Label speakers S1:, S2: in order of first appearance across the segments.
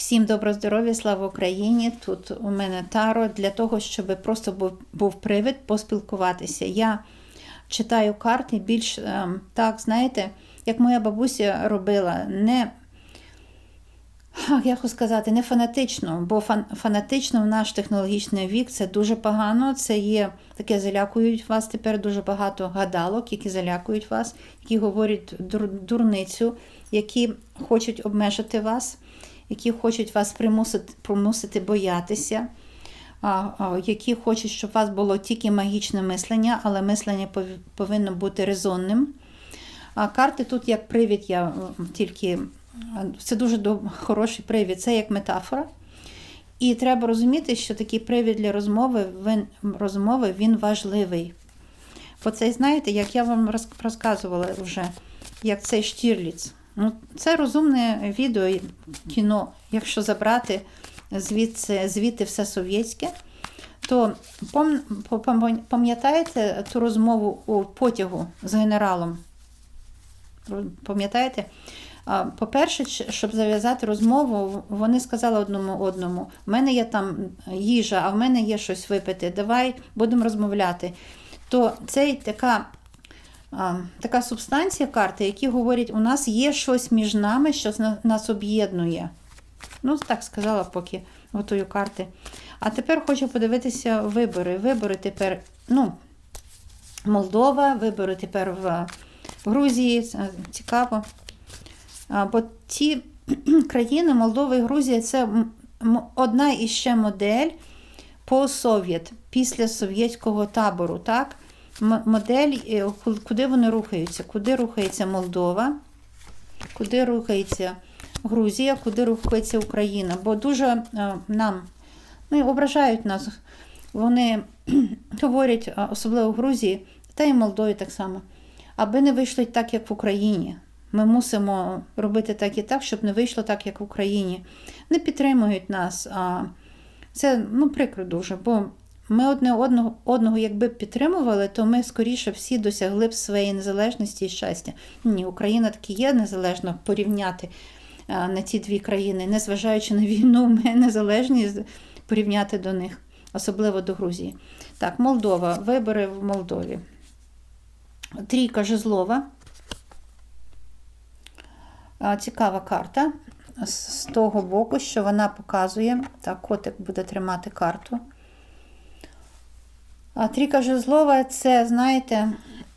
S1: Всім доброго здоров'я, слава Україні! Тут у мене таро для того, щоб просто був, був привід поспілкуватися. Я читаю карти більш ем, так, знаєте, як моя бабуся робила, не як сказати, не фанатично, бо фан, фанатично в наш технологічний вік це дуже погано. Це є таке залякують вас тепер дуже багато гадалок, які залякують вас, які говорять дур, дурницю, які хочуть обмежити вас, які хочуть вас примусити, примусити боятися, які хочуть, щоб у вас було тільки магічне мислення, але мислення повинно бути резонним. А карти тут як привід, я тільки це дуже хороший привід, це як метафора. І треба розуміти, що такий привід для розмови він, розмови, він важливий. Бо це, знаєте, як я вам розказувала вже, як цей Штірліц. Ну, це розумне відео, кіно, якщо забрати звідси, звідти все совєтське, то пам'ятаєте ту розмову у потягу з генералом? Пам'ятаєте? По-перше, щоб зав'язати розмову, вони сказали одному одному: в мене є там їжа, а в мене є щось випити. Давай будемо розмовляти. То це така, така субстанція карти, які говорять, у нас є щось між нами, що нас об'єднує. Ну, так сказала, поки готую карти. А тепер хочу подивитися вибори. Вибори тепер, ну, Молдова, вибори тепер в Грузії. Цікаво. Бо ті країни, Молдова і Грузія, це одна іще модель по-совєт, після совєтського табору. так? Модель, е, куди вони рухаються? Куди рухається Молдова, куди рухається Грузія, куди рухається Україна. Бо дуже е, нам ну, ображають нас. Вони говорять, особливо в Грузії, та й в Молдові так само, аби не вийшло так, як в Україні. Ми мусимо робити так і так, щоб не вийшло так, як в Україні. Не підтримують нас. Це ну, прикро дуже, бо ми одне одного, одного якби підтримували, то ми скоріше всі досягли б своєї незалежності і щастя. Ні, Україна таки є незалежно порівняти а, на ці дві країни, незважаючи на війну, ми незалежні порівняти до них, особливо до Грузії. Так, Молдова, вибори в Молдові. Трійка Жезлова. Цікава карта з того боку, що вона показує. Так, котик буде тримати карту. А трійка жезлова це, знаєте,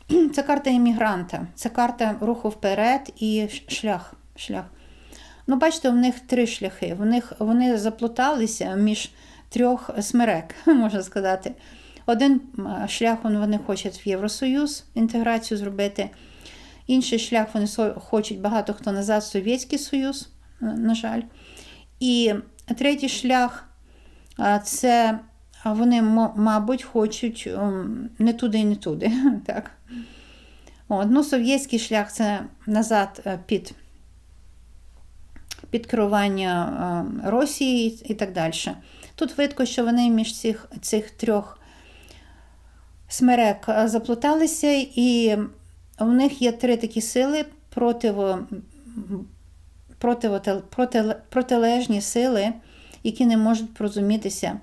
S1: це карта іммігранта, це карта руху вперед і шлях. шлях. Ну, бачите, в них три шляхи. В них, вони заплуталися між трьох смерек, можна сказати. Один шлях вони хочуть в Євросоюз інтеграцію зробити. Інший шлях вони хочуть багато хто назад Совєтський Союз, на жаль. І третій шлях це а, вони, мабуть, хочуть ем, не туди і не туди. Так. От, ну, совєтський шлях це назад е, під, під керування е, Росії і так далі. Тут видко, що вони між цих, цих трьох смерек е, заплуталися, і в них є три такі сили противо, противо, проти, протилежні сили, які не можуть порозумітися.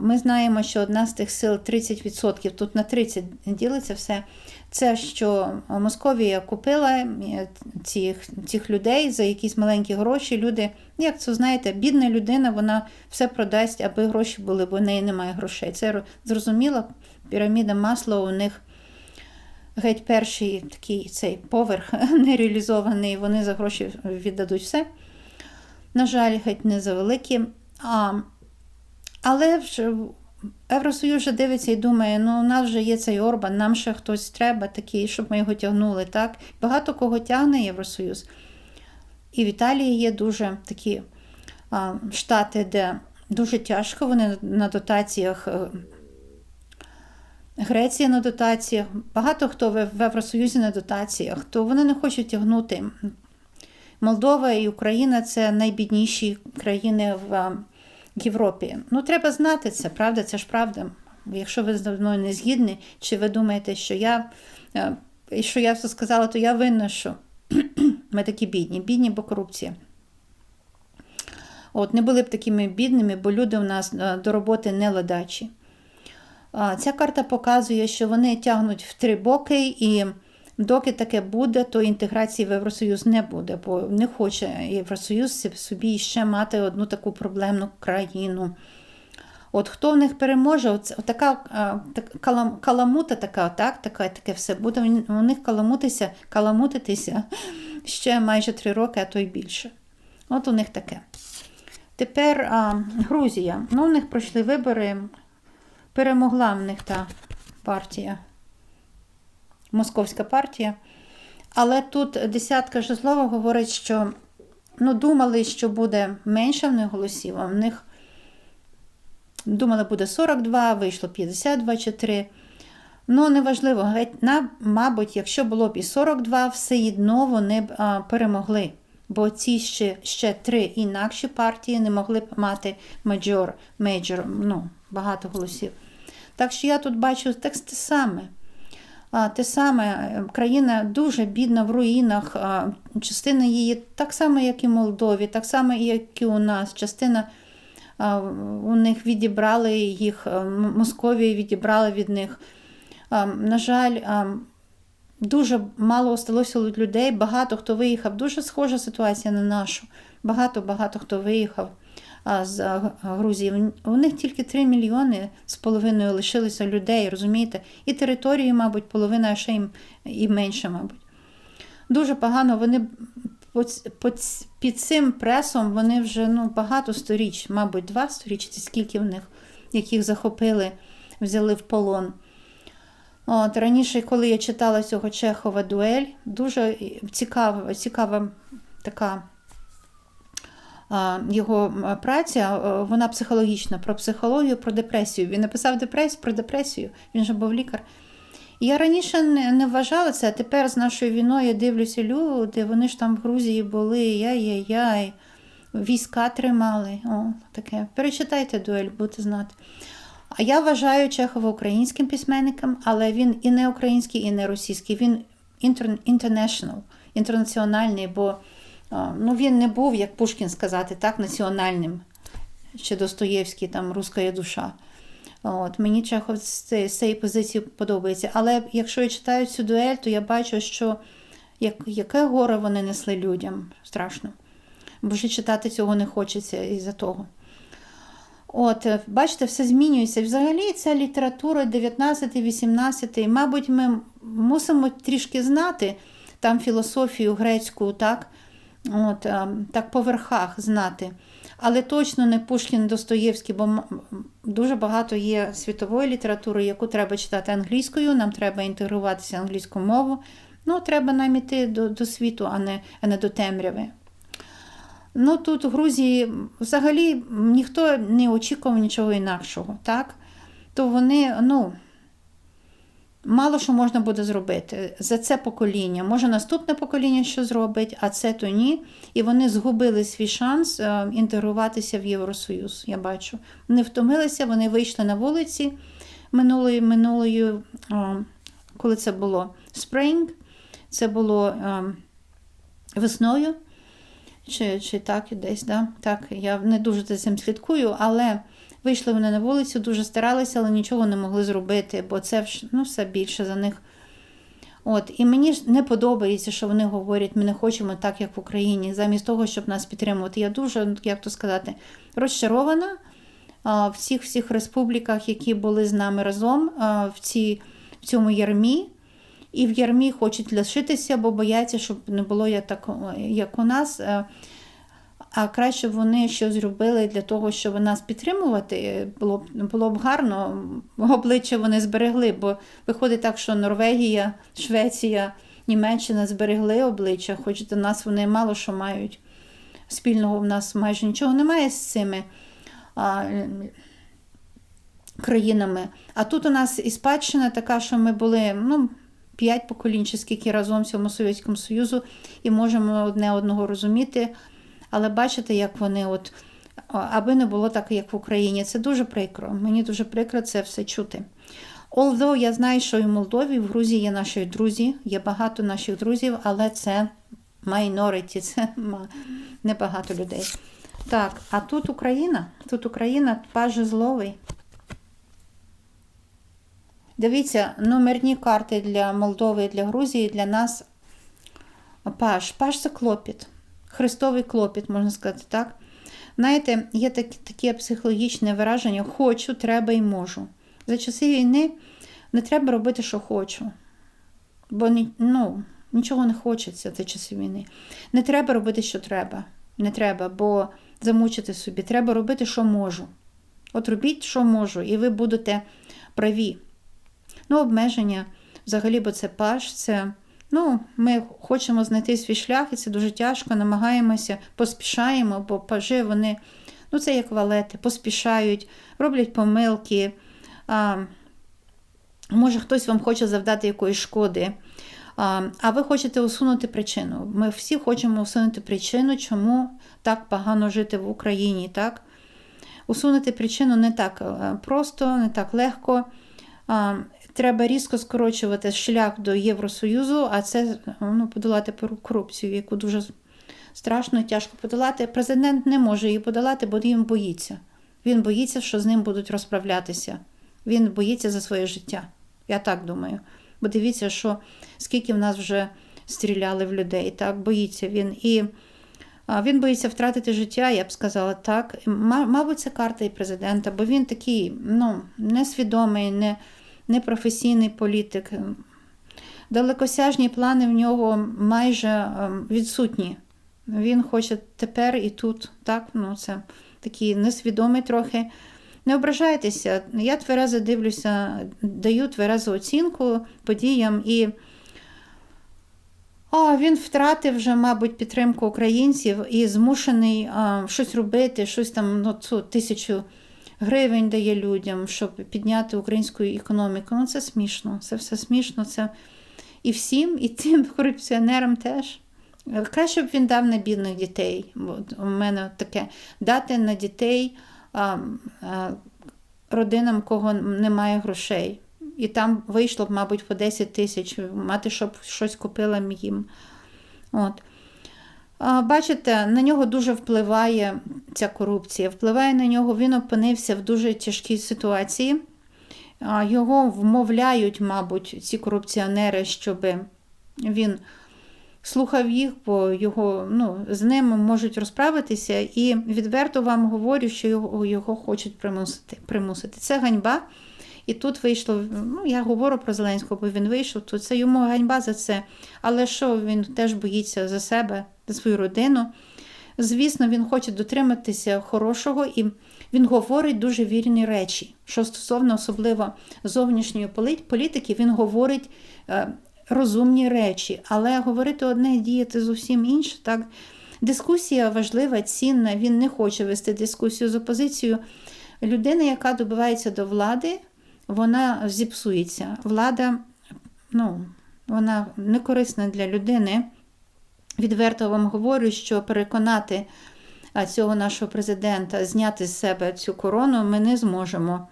S1: Ми знаємо, що одна з тих сил 30%, тут на 30 ділиться все. Це що Московія купила е, цих, цих людей за якісь маленькі гроші. Люди, як це знаєте, бідна людина, вона все продасть, аби гроші були, бо в неї немає грошей. Це ро- зрозуміло. Піраміда масла у них геть перший такий цей поверх нереалізований, вони за гроші віддадуть все. На жаль, геть не за великі. А, але вже Євросоюз вже дивиться і думає, ну у нас вже є цей Орбан, нам ще хтось треба такий, щоб ми його тягнули. так? Багато кого тягне Євросоюз. І в Італії є дуже такі а, штати, де дуже тяжко, вони на дотаціях. е, Греція на дотаціях, багато хто в Євросоюзі на дотаціях, то вони не хочуть тягнути. Молдова і Україна це найбідніші країни в Європі. Ну, треба знати це, правда, це ж правда. Якщо ви зі мною не згідні, чи ви думаєте, що я, е, що я все сказала, то я винна, що ми такі бідні. Бідні, бо корупція. От, не були б такими бідними, бо люди у нас е, до роботи не ледачі. А, Ця карта показує, що вони тягнуть в три боки, і доки таке буде, то інтеграції в Євросоюз не буде, бо не хоче Євросоюз собі ще мати одну таку проблемну країну. От хто в них переможе, от, така так, калам, каламута, така, так, така, таке все буде у них каламутися, каламутитися ще майже три роки, а то й більше. От у них таке. Тепер а, Грузія. Ну, у них пройшли вибори. Перемогла в них та партія, Московська партія. Але тут десятка жезлова говорить, що ну, думали, що буде менше в них голосів, а в них думали, буде 42, вийшло 52 чи 3. Ну, неважливо, геть, на, мабуть, якщо було б і 42, все одно вони б а, перемогли. Бо ці ще, ще три інакші партії не могли б мати мажор, мейджор, ну, багато голосів. Так що я тут бачу текст саме. Те саме, країна дуже бідна в руїнах, частина її так само, як і Молдові, так само, як і у нас. Частина у них відібрали їх, Московія відібрала від них. На жаль, дуже мало осталося людей, багато хто виїхав. Дуже схожа ситуація на нашу. Багато-багато хто виїхав з Грузії. У них тільки 3 мільйони з половиною лишилося людей, розумієте? І території, мабуть, половина а ще й, і менше, мабуть. Дуже погано. Вони під цим пресом вони вже ну, багато сторіч, мабуть, два сторіч, скільки в них, яких захопили, взяли в полон. От, Раніше, коли я читала цього Чехова дуель, дуже цікава, цікава така його праця, вона психологічна, про психологію, про депресію. Він написав депресію про депресію, він же був лікар. І я раніше не, не вважала це, а тепер з нашою війною дивлюся, люди, вони ж там в Грузії були, яй-яй-яй, війська тримали. О, таке. Перечитайте дуель, будете знати. А я вважаю Чехова українським письменником, але він і не український, і не російський. Він international, інтернаціональний, бо ну, він не був, як Пушкін сказати, так, національним. Чи Достоєвський, там руська душа. От, Мені Чехов з цієї позиції подобається. Але якщо я читаю цю дуель, то я бачу, що як, яке горе вони несли людям страшно. Бо ще читати цього не хочеться із-за того. От, Бачите, все змінюється. Взагалі, ця література 19-18, мабуть, ми мусимо трішки знати там філософію грецьку, так, От, так по верхах знати. Але точно не Пушкін Достоєвський, бо дуже багато є світової літератури, яку треба читати англійською, нам треба інтегруватися в англійську мову. Ну, треба нам іти до до світу, а не, а не до темряви. Ну, Тут у Грузії взагалі ніхто не очікував нічого інакшого. так? То вони, ну, мало що можна буде зробити за це покоління. Може, наступне покоління що зробить, а це то ні. І вони згубили свій шанс е, інтегруватися в Євросоюз. Я бачу. Вони втомилися, вони вийшли на вулиці минулої, минулої, коли це було спринг, це було е, весною. Чи чи так десь, да? так, я не дуже за цим слідкую, але Вийшли вони на вулицю, дуже старалися, але нічого не могли зробити, бо це ну, все більше за них. От, І мені ж не подобається, що вони говорять, ми не хочемо так, як в Україні, замість того, щоб нас підтримувати. Я дуже, як то сказати, розчарована в цих всіх республіках, які були з нами разом в ці, в цьому ярмі. І в ярмі хочуть лишитися, бо бояться, щоб не було як, так, як у нас а краще б вони щось зробили для того, щоб нас підтримувати. Було б було б гарно, обличчя вони зберегли, бо виходить так, що Норвегія, Швеція, Німеччина зберегли обличчя, хоч до нас вони мало що мають. Спільного в нас майже нічого немає з цими а, країнами. А тут у нас і спадщина така, що ми були ну, п'ять поколінь, чи скільки разом в цьому Совєтському Союзу, і можемо одне одного розуміти. Але бачите, як вони, от, аби не було так, як в Україні. Це дуже прикро. Мені дуже прикро це все чути. Although я знаю, що і в Молдові, в Грузії є наші друзі, є багато наших друзів, але це minority, це небагато людей. Так, а тут Україна. Тут Україна, паж зловий. Дивіться, номерні карти для Молдови для Грузії для нас паж. Паж це клопіт. Христовий клопіт, можна сказати, так? Знаєте, є такі, таке психологічне вираження хочу, треба і можу. За часи війни не треба робити, що хочу. Бо ну, нічого не хочеться за часи війни. Не треба робити, що треба. Не треба, бо замучити собі. Треба робити, що можу. От робіть, що можу, і ви будете праві. Ну, обмеження, взагалі, бо це паш, це. Ну, ми хочемо знайти свій шлях, і це дуже тяжко, намагаємося, поспішаємо, бо пажи вони, ну це як валети, поспішають, роблять помилки. А, може, хтось вам хоче завдати якоїсь шкоди. А, ви хочете усунути причину. Ми всі хочемо усунути причину, чому так погано жити в Україні. так? Усунути причину не так е, просто, не так легко. Треба різко скорочувати шлях до Євросоюзу, а це ну, подолати корупцію, яку дуже страшно і тяжко подолати. Президент не може її подолати, бо він боїться. Він боїться, що з ним будуть розправлятися. Він боїться за своє життя. Я так думаю. Бо дивіться, що скільки в нас вже стріляли в людей, так боїться він. І він боїться втратити життя, я б сказала так. Мабуть, це карта і президента, бо він такий ну, несвідомий, не, непрофесійний політик. Далекосяжні плани в нього майже ем, відсутні. Він хоче тепер і тут. Так? Ну, це такий несвідомий трохи. Не ображайтеся, я тверезо дивлюся, даю тверезу оцінку подіям і. А, він втратив вже, мабуть, підтримку українців і змушений а, щось робити, щось там ну, цю тисячу гривень дає людям, щоб підняти українську економіку. Ну, це смішно. Це все смішно. Це і всім, і тим корупціонерам теж. Краще б він дав на бідних дітей. У мене таке дати на дітей а, а, родинам, кого немає грошей. І там вийшло б, мабуть, по 10 тисяч, мати, щоб щось купила їм. От. Бачите, на нього дуже впливає ця корупція. Впливає на нього, він опинився в дуже тяжкій ситуації. Його вмовляють, мабуть, ці корупціонери, щоб він слухав їх, бо його, ну, з ним можуть розправитися. І відверто вам говорю, що його, його хочуть примусити. примусити. Це ганьба. І тут вийшло, ну я говорю про Зеленського, бо він вийшов, то це йому ганьба за це. Але що він теж боїться за себе, за свою родину. Звісно, він хоче дотриматися хорошого і він говорить дуже вірні речі. Що стосовно особливо зовнішньої полі- політики, він говорить е, розумні речі, але говорити одне, діяти зовсім інше. Так? Дискусія важлива, цінна. Він не хоче вести дискусію з опозицією. Людина, яка добивається до влади, вона зіпсується. Влада, ну, вона не корисна для людини. Відверто вам говорю, що переконати цього нашого президента зняти з себе цю корону ми не зможемо.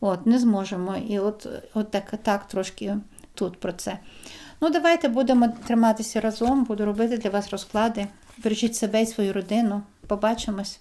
S1: От, не зможемо. І от, от так, так трошки тут про це. Ну, давайте будемо триматися разом, буду робити для вас розклади. Бережіть себе і свою родину. Побачимось.